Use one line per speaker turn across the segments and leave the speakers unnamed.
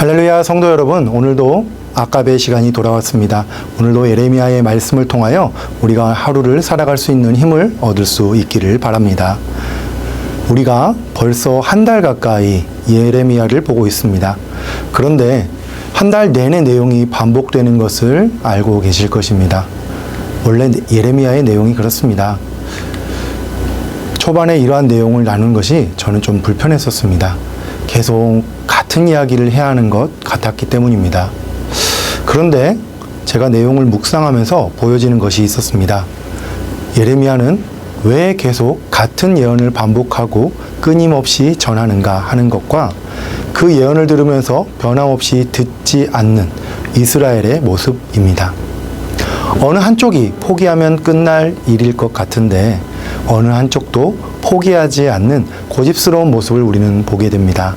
할렐루야 성도 여러분 오늘도 아까의 시간이 돌아왔습니다. 오늘도 예레미야의 말씀을 통하여 우리가 하루를 살아갈 수 있는 힘을 얻을 수 있기를 바랍니다. 우리가 벌써 한 달 가까이 예레미야를 보고 있습니다. 그런데 한 달 내내 내용이 반복되는 것을 알고 계실 것입니다. 원래 예레미야의 내용이 그렇습니다. 초반에 이러한 내용을 나눈 것이 저는 좀 불편했었습니다. 계속 같은 이야기를 해야 하는 것 같았기 때문입니다. 그런데 제가 내용을 묵상하면서 보여지는 것이 있었습니다. 예레미야는 왜 계속 같은 예언을 반복하고 끊임없이 전하는가 하는 것과 그 예언을 들으면서 변함없이 듣지 않는 이스라엘의 모습입니다. 어느 한쪽이 포기하면 끝날 일일 것 같은데 어느 한쪽도 포기하지 않는 고집스러운 모습을 우리는 보게 됩니다.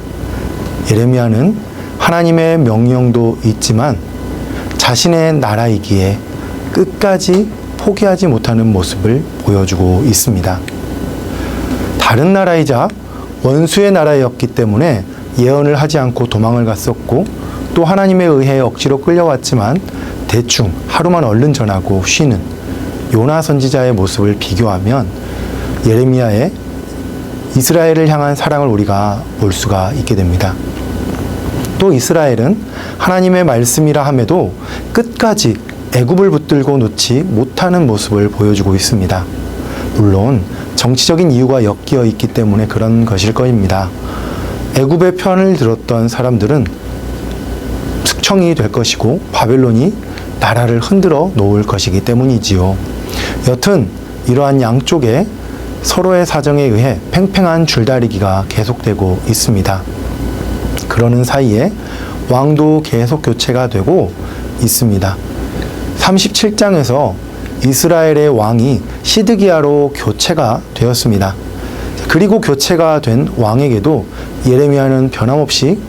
예레미야는 하나님의 명령도 있지만 자신의 나라이기에 끝까지 포기하지 못하는 모습을 보여주고 있습니다. 다른 나라이자 원수의 나라였기 때문에 예언을 하지 않고 도망을 갔었고 또 하나님에 의해 억지로 끌려왔지만 대충 하루만 얼른 전하고 쉬는 요나 선지자의 모습을 비교하면 예레미야의 이스라엘을 향한 사랑을 우리가 볼 수가 있게 됩니다. 또 이스라엘은 하나님의 말씀이라 함에도 끝까지 애굽을 붙들고 놓지 못하는 모습을 보여주고 있습니다. 물론 정치적인 이유가 엮여 있기 때문에 그런 것일 것입니다. 애굽의 편을 들었던 사람들은 숙청이 될 것이고 바벨론이 나라를 흔들어 놓을 것이기 때문이지요. 여튼 이러한 양쪽에 서로의 사정에 의해 팽팽한 줄다리기가 계속되고 있습니다. 그러는 사이에 왕도 계속 교체가 되고 있습니다. 37장에서 이스라엘의 왕이 시드기야로 교체가 되었습니다. 그리고 교체가 된 왕에게도 예레미야는 변함없이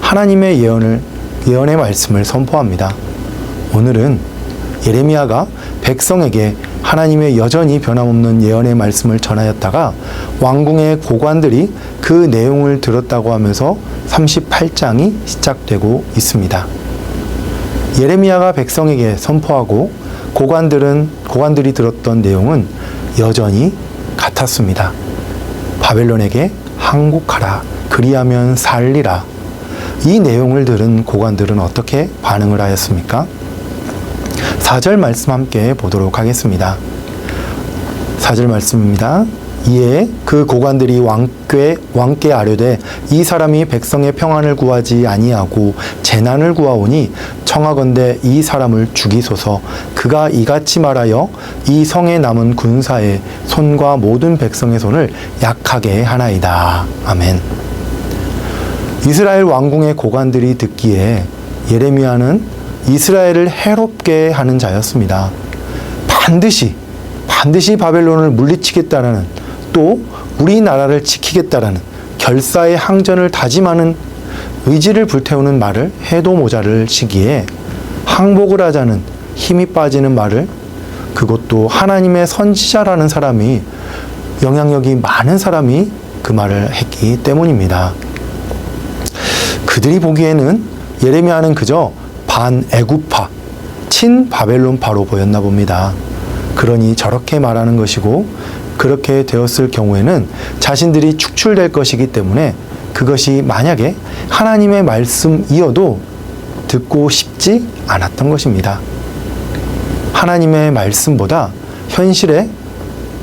하나님의 예언을 예언의 말씀을 선포합니다. 오늘은 예레미야가 백성에게 하나님의 여전히 변함없는 예언의 말씀을 전하였다가 왕궁의 고관들이 그 내용을 들었다고 하면서 38장이 시작되고 있습니다. 예레미야가 백성에게 선포하고 고관들은 고관들이 들었던 내용은 여전히 같았습니다. 바벨론에게 항복하라 그리하면 살리라 이 내용을 들은 고관들은 어떻게 반응을 하였습니까? 4절 말씀 함께 보도록 하겠습니다. 4절 말씀입니다. 이에 그 고관들이 왕께 왕께 아뢰되 이 사람이 백성의 평안을 구하지 아니하고 재난을 구하오니 청하건대 이 사람을 죽이소서 그가 이같이 말하여 이 성에 남은 군사의 손과 모든 백성의 손을 약하게 하나이다. 아멘. 이스라엘 왕궁의 고관들이 듣기에 예레미야는 이스라엘을 해롭게 하는 자였습니다. 반드시 반드시 바벨론을 물리치겠다라는 또 우리나라를 지키겠다라는 결사의 항전을 다짐하는 의지를 불태우는 말을 해도 모자를 시기에 항복을 하자는 힘이 빠지는 말을 그것도 하나님의 선지자라는 사람이 영향력이 많은 사람이 그 말을 했기 때문입니다. 그들이 보기에는 예레미야는 그저 반애굽파, 친바벨론파로 보였나 봅니다. 그러니 저렇게 말하는 것이고 그렇게 되었을 경우에는 자신들이 축출될 것이기 때문에 그것이 만약에 하나님의 말씀이어도 듣고 싶지 않았던 것입니다. 하나님의 말씀보다 현실의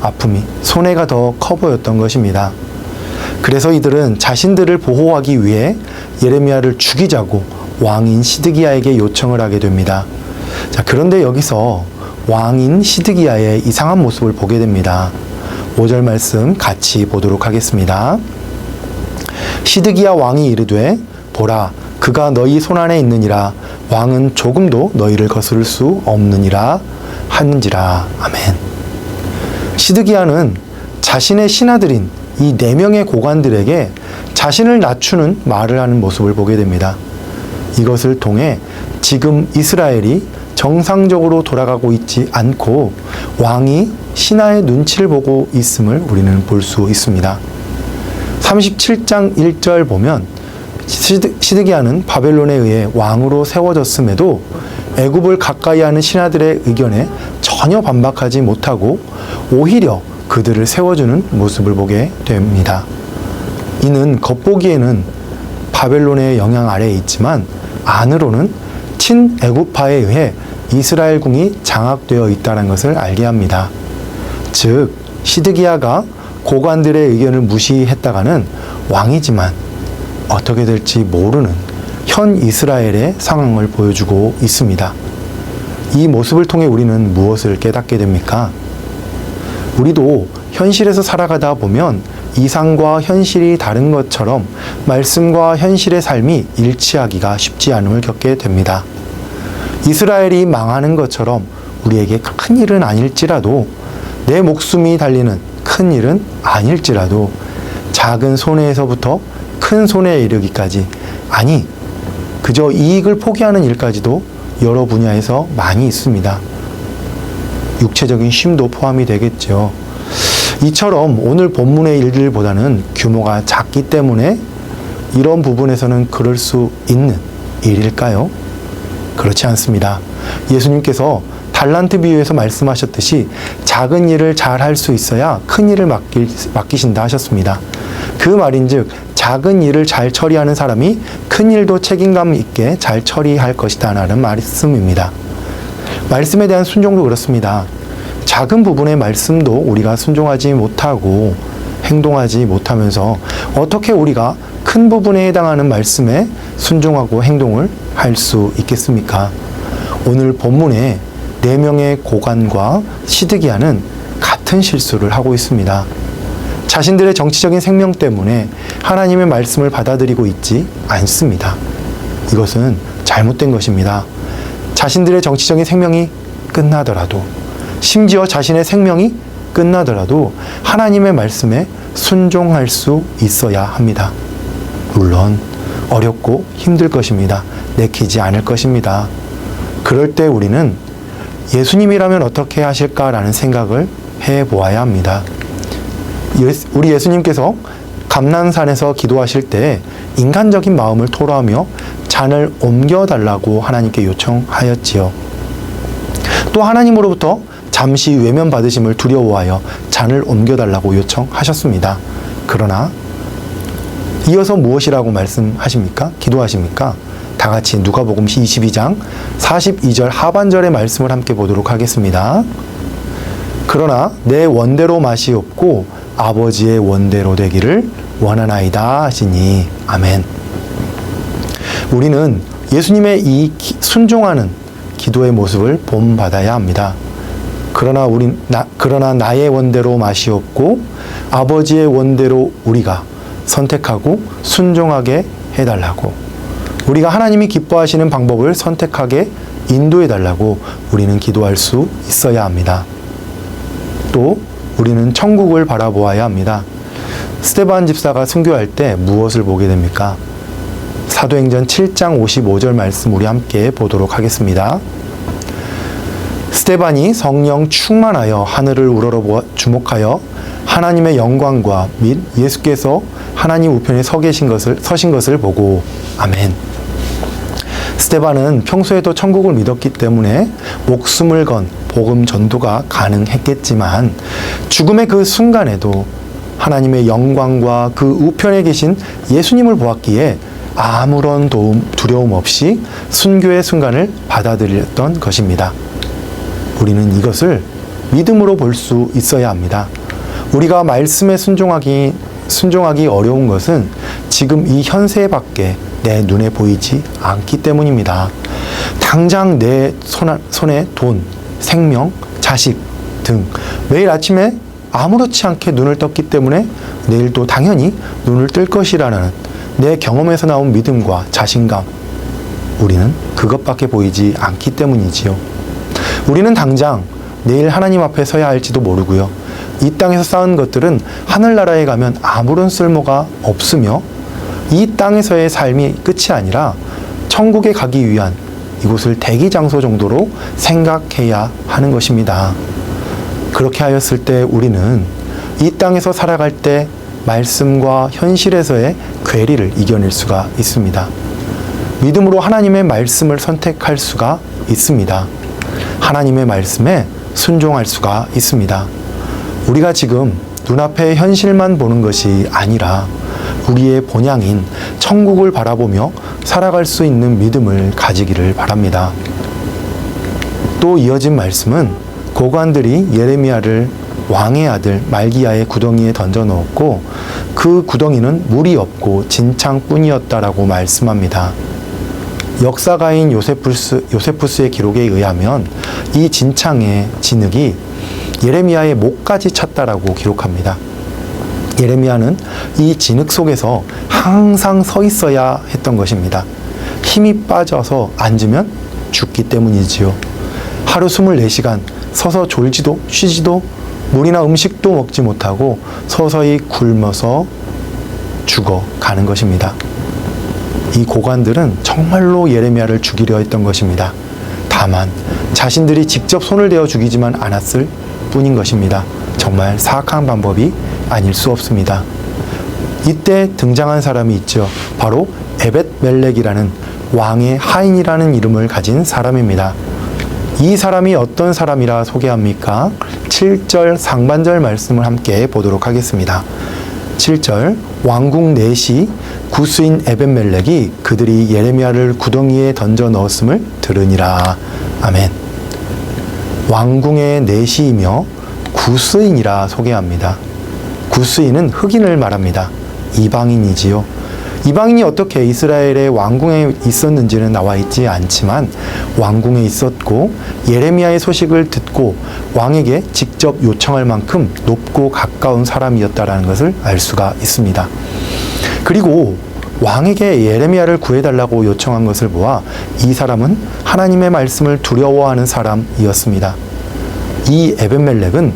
아픔이, 손해가 더 커 보였던 것입니다. 그래서 이들은 자신들을 보호하기 위해 예레미야를 죽이자고 왕인 시드기야에게 요청을 하게 됩니다. 자, 그런데 여기서 왕인 시드기야의 이상한 모습을 보게 됩니다. 5절 말씀 같이 보도록 하겠습니다. 시드기야 왕이 이르되 보라 그가 너희 손안에 있느니라 왕은 조금도 너희를 거스를 수 없느니라 하는지라 아멘. 시드기야는 자신의 신하들인 이 네 명의 고관들에게 자신을 낮추는 말을 하는 모습을 보게 됩니다. 이것을 통해 지금 이스라엘이 정상적으로 돌아가고 있지 않고 왕이 신하의 눈치를 보고 있음을 우리는 볼 수 있습니다. 37장 1절 보면 시드- 시드기야는 바벨론에 의해 왕으로 세워졌음에도 애굽을 가까이 하는 신하들의 의견에 전혀 반박하지 못하고 오히려 그들을 세워주는 모습을 보게 됩니다. 이는 겉보기에는 바벨론의 영향 아래에 있지만 안으로는 친애굽파에 의해 이스라엘궁이 장악되어 있다는 것을 알게 합니다. 즉 시드기야가 고관들의 의견을 무시했다가는 왕이지만 어떻게 될지 모르는 현 이스라엘의 상황을 보여주고 있습니다. 이 모습을 통해 우리는 무엇을 깨닫게 됩니까? 우리도 현실에서 살아가다 보면 이상과 현실이 다른 것처럼 말씀과 현실의 삶이 일치하기가 쉽지 않음을 겪게 됩니다. 이스라엘이 망하는 것처럼 우리에게 큰 일은 아닐지라도 내 목숨이 달리는 큰 일은 아닐지라도 작은 손해에서부터 큰 손해에 이르기까지 아니 그저 이익을 포기하는 일까지도 여러 분야에서 많이 있습니다. 육체적인 쉼도 포함이 되겠죠. 이처럼 오늘 본문의 일들보다는 규모가 작기 때문에 이런 부분에서는 그럴 수 있는 일일까요? 그렇지 않습니다. 예수님께서 달란트 비유에서 말씀하셨듯이 작은 일을 잘 할 수 있어야 큰 일을 맡기, 맡기신다 하셨습니다. 그 말인즉 작은 일을 잘 처리하는 사람이 큰 일도 책임감 있게 잘 처리할 것이다 라는 말씀입니다. 말씀에 대한 순종도 그렇습니다. 작은 부분의 말씀도 우리가 순종하지 못하고 행동하지 못하면서 어떻게 우리가 큰 부분에 해당하는 말씀에 순종하고 행동을 할 수 있겠습니까? 오늘 본문에 네 명의 고관과 시드기야는 같은 실수를 하고 있습니다. 자신들의 정치적인 생명 때문에 하나님의 말씀을 받아들이고 있지 않습니다. 이것은 잘못된 것입니다. 자신들의 정치적인 생명이 끝나더라도 심지어 자신의 생명이 끝나더라도 하나님의 말씀에 순종할 수 있어야 합니다. 물론 어렵고 힘들 것입니다. 내키지 않을 것입니다. 그럴 때 우리는 예수님이라면 어떻게 하실까라는 생각을 해 보아야 합니다. 우리 예수님께서 감난산에서 기도하실 때 인간적인 마음을 토로하며 잔을 옮겨달라고 하나님께 요청하였지요. 또 하나님으로부터 잠시 외면 받으심을 두려워하여 잔을 옮겨달라고 요청하셨습니다. 그러나 이어서 무엇이라고 말씀하십니까? 기도하십니까? 다 같이 누가복음 22장 42절 하반절의 말씀을 함께 보도록 하겠습니다. 그러나 내 원대로 맛이 없고 아버지의 원대로 되기를 원하나이다 하시니 아멘. 우리는 예수님의 이 기- 순종하는 기도의 모습을 본받아야 합니다. 그러나 우리 나, 그러나 나의 원대로 없고 아버지의 원대로 우리가 선택하고 순종하게 해달라고 우리가 하나님이 기뻐하시는 방법을 선택하게 인도해 달라고 우리는 기도할 수 있어야 합니다. 또 우리는 천국을 바라보아야 합니다. 스테반 집사가 순교할 때 무엇을 보게 됩니까? 사도행전 7장 55절 말씀 우리 함께 보도록 하겠습니다. 스테반이 성령 충만하여 하늘을 우러러보아 주목하여 하나님의 영광과 및 예수께서 하나님 우편에 서 계신 것을 서신 것을 보고 아멘. 스테반은 평소에도 천국을 믿었기 때문에 목숨을 건 복음 전도가 가능했겠지만 죽음의 그 순간에도 하나님의 영광과 그 우편에 계신 예수님을 보았기에 아무런 도움, 두려움 없이 순교의 순간을 받아들였던 것입니다. 우리는 이것을 믿음으로 볼 수 있어야 합니다. 우리가 말씀에 순종하기, 순종하기 어려운 것은 지금 이 현세밖에 내 눈에 보이지 않기 때문입니다. 당장 내 손, 손에 돈, 생명, 자식 등 매일 아침에 아무렇지 않게 눈을 떴기 때문에 내일도 당연히 눈을 뜰 것이라는 내 경험에서 나온 믿음과 자신감, 우리는 그것밖에 보이지 않기 때문이지요. 우리는 당장 내일 하나님 앞에 서야 할지도 모르고요. 이 땅에서 쌓은 것들은 하늘나라에 가면 아무런 쓸모가 없으며 이 땅에서의 삶이 끝이 아니라 천국에 가기 위한 이곳을 대기 장소 정도로 생각해야 하는 것입니다. 그렇게 하였을 때 우리는 이 땅에서 살아갈 때 말씀과 현실에서의 괴리를 이겨낼 수가 있습니다. 믿음으로 하나님의 말씀을 선택할 수가 있습니다. 하나님의 말씀에 순종할 수가 있습니다. 우리가 지금 눈앞의 현실만 보는 것이 아니라 우리의 본향인 천국을 바라보며 살아갈 수 있는 믿음을 가지기를 바랍니다. 또 이어진 말씀은 고관들이 예레미야를 왕의 아들 말기야의 구덩이에 던져 넣었고 그 구덩이는 물이 없고 진창뿐이었다라고 말씀합니다. 역사가인 요세푸스, 요세푸스의 기록에 의하면 이 진창의 진흙이 예레미야의 목까지 찼다라고 기록합니다. 예레미야는 이 진흙 속에서 항상 서 있어야 했던 것입니다. 힘이 빠져서 앉으면 죽기 때문이지요. 하루 24시간 서서 졸지도 쉬지도 물이나 음식도 먹지 못하고 서서히 굶어서 죽어 가는 것입니다. 이 고관들은 정말로 예레미야를 죽이려 했던 것입니다. 다만 자신들이 직접 손을 대어 죽이지만 않았을 뿐인 것입니다. 정말 사악한 방법이 아닐 수 없습니다. 이때 등장한 사람이 있죠. 바로 에벳 멜렉이라는 왕의 하인이라는 이름을 가진 사람입니다. 이 사람이 어떤 사람이라 소개합니까? 7절 상반절 말씀을 함께 보도록 하겠습니다. 7절 왕궁 내시 구스인 에벤멜렉이 그들이 예레미야를 구덩이에 던져 넣었음을 들으니라. 아멘. 왕궁의 내시이며 구스인이라 소개합니다. 구스인은 흑인을 말합니다. 이방인이지요. 이방인이 어떻게 이스라엘의 왕궁에 있었는지는 나와 있지 않지만 왕궁에 있었고 예레미야의 소식을 듣고 왕에게 직접 요청할 만큼 높고 가까운 사람이었다라는 것을 알 수가 있습니다. 그리고 왕에게 예레미야를 구해달라고 요청한 것을 보아 이 사람은 하나님의 말씀을 두려워하는 사람이었습니다. 이 에벤멜렉은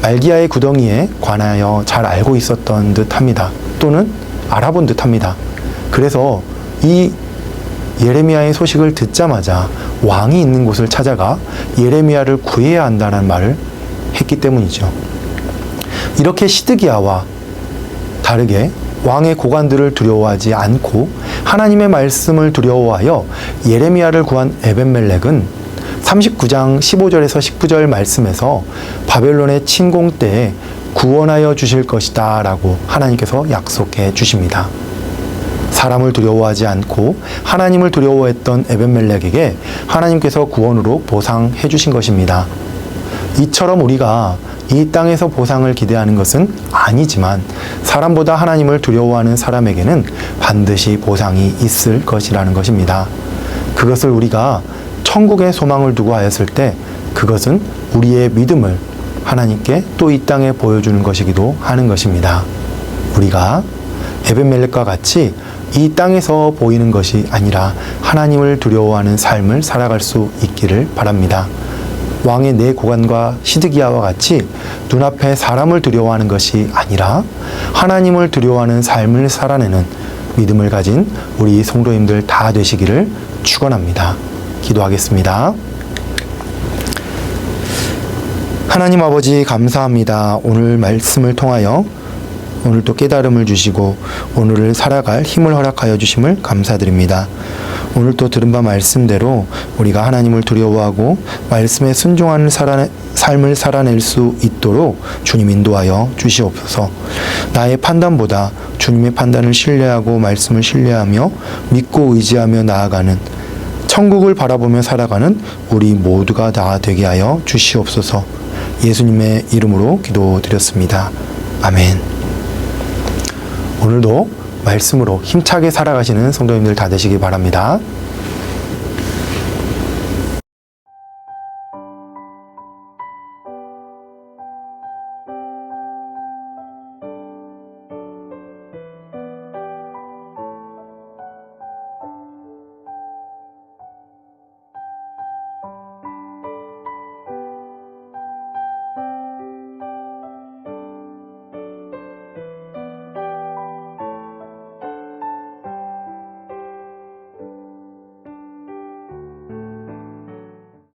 말기야의 구덩이에 관하여 잘 알고 있었던 듯합니다. 또는 알아본 듯합니다. 그래서 이 예레미야의 소식을 듣자마자 왕이 있는 곳을 찾아가 예레미야를 구해야 한다는 말을 했기 때문이죠. 이렇게 시드기야와 다르게 왕의 고관들을 두려워하지 않고 하나님의 말씀을 두려워하여 예레미야를 구한 에벤멜렉은 39장 15절에서 19절 말씀에서 바벨론의 침공 때에 구원하여 주실 것이다 라고 하나님께서 약속해 주십니다. 사람을 두려워하지 않고 하나님을 두려워했던 에벤멜렉에게 하나님께서 구원으로 보상해 주신 것입니다. 이처럼 우리가 이 땅에서 보상을 기대하는 것은 아니지만 사람보다 하나님을 두려워하는 사람에게는 반드시 보상이 있을 것이라는 것입니다. 그것을 우리가 천국의 소망을 두고 하였을 때 그것은 우리의 믿음을 하나님께 또 이 땅에 보여주는 것이기도 하는 것입니다. 우리가 에벤멜렉과 같이 이 땅에서 보이는 것이 아니라 하나님을 두려워하는 삶을 살아갈 수 있기를 바랍니다. 왕의 내 고관과 시드기야와 같이 눈앞에 사람을 두려워하는 것이 아니라 하나님을 두려워하는 삶을 살아내는 믿음을 가진 우리 성도님들 다 되시기를 축원합니다. 기도하겠습니다. 하나님 아버지 감사합니다. 오늘 말씀을 통하여 오늘 또 깨달음을 주시고 오늘을 살아갈 힘을 허락하여 주심을 감사드립니다. 오늘 또 들은 바 말씀대로 우리가 하나님을 두려워하고 말씀에 순종하는 살아내, 삶을 살아낼 수 있도록 주님 인도하여 주시옵소서. 나의 판단보다 주님의 판단을 신뢰하고 말씀을 신뢰하며 믿고 의지하며 나아가는 천국을 바라보며 살아가는 우리 모두가 다 되게 하여 주시옵소서. 예수님의 이름으로 기도드렸습니다. 아멘. 오늘도 말씀으로 힘차게 살아가시는 성도님들 다 되시기 바랍니다.